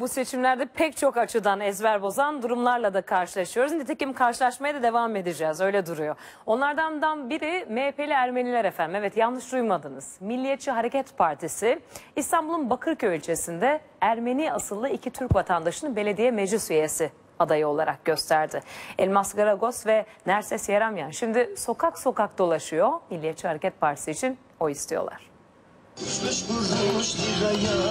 Bu seçimlerde pek çok açıdan ezber bozan durumlarla da karşılaşıyoruz. Nitekim karşılaşmaya da devam edeceğiz öyle duruyor. Onlardan biri MHP'li Ermeniler efendim. Evet yanlış duymadınız. Milliyetçi Hareket Partisi İstanbul'un Bakırköy ilçesinde Ermeni asıllı iki Türk vatandaşını belediye meclis üyesi adayı olarak gösterdi. Elmas Garagos ve Nerses Yeramyan şimdi sokak sokak dolaşıyor. Milliyetçi Hareket Partisi için o istiyorlar. Beş kuruş liraya.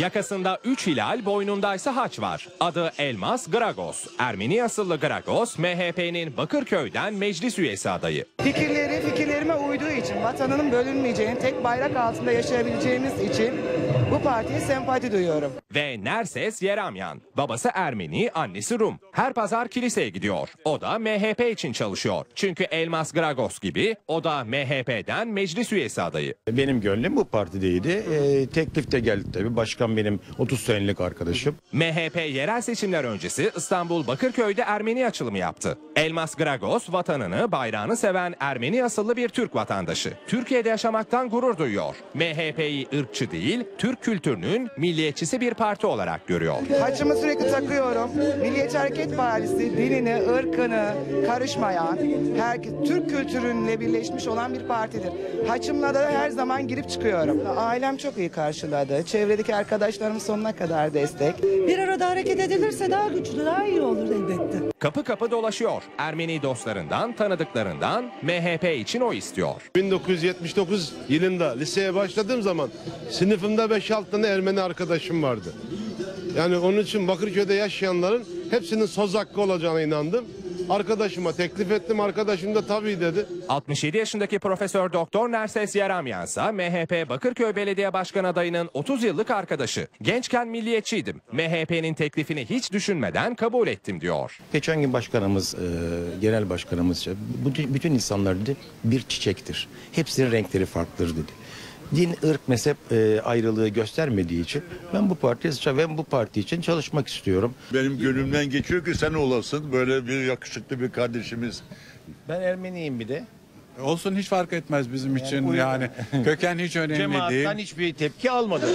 Yakasında 3 hilal, boynundaysa haç var. Adı Elmas Gragos. Ermeni asıllı Gragos, MHP'nin Bakırköy'den meclis üyesi adayı. Fikirleri fikirlerime uyduğu için, vatanının bölünmeyeceğini, tek bayrak altında yaşayabileceğimiz için bu partiye sempati duyuyorum. Ve Nerses Yeramyan. Babası Ermeni, annesi Rum. Her pazar kiliseye gidiyor. O da MHP için çalışıyor. Çünkü Elmas Gragos gibi o da MHP'den meclis üyesi adayı. Benim gönlüm bu partideydi. Ee, teklif de geldi tabii. Başkan benim 30 senelik arkadaşım. MHP yerel seçimler öncesi İstanbul Bakırköy'de Ermeni açılımı yaptı. Elmas Gragos vatanını, bayrağını seven Ermeni asıllı bir Türk vatandaşı. Türkiye'de yaşamaktan gurur duyuyor. MHP'yi ırkçı değil, Türk kültürünün milliyetçisi bir parti olarak görüyor. Haçımı sürekli takıyorum. Milliyetçi Hareket Partisi dinini, ırkını karışmayan, herkes Türk kültürünle birleşmiş olan bir partidir. Haçımla da her zaman girip çıkıyorum. Ailem çok iyi karşıladı. Çevredeki arkadaşlarım sonuna kadar destek. Bir arada hareket edilirse daha güçlü, daha iyi olur elbette. Kapı kapı dolaşıyor. Ermeni dostlarından, tanıdıklarından MHP için o istiyor. 1979 yılında liseye başladığım zaman sınıfımda 5-6 tane Ermeni arkadaşım vardı. Yani onun için Bakırköy'de yaşayanların hepsinin söz hakkı olacağına inandım. Arkadaşıma teklif ettim. Arkadaşım da tabii dedi. 67 yaşındaki Profesör Doktor Nerses Yeramyan ise MHP Bakırköy Belediye Başkan adayının 30 yıllık arkadaşı. Gençken milliyetçiydim. MHP'nin teklifini hiç düşünmeden kabul ettim diyor. Geçen gün başkanımız, e, genel başkanımız bu bütün insanlar dedi bir çiçektir. Hepsinin renkleri farklıdır dedi. Din, ırk, mezhep e, ayrılığı göstermediği için ben bu partiye ben bu parti için çalışmak istiyorum. Benim gönlümden geçiyor ki sen olasın böyle bir yakışıklı bir kardeşimiz. Ben Ermeniyim bir de. Olsun hiç fark etmez bizim için uyum- yani köken hiç önemli değil. Cemaatten hiçbir tepki almadım.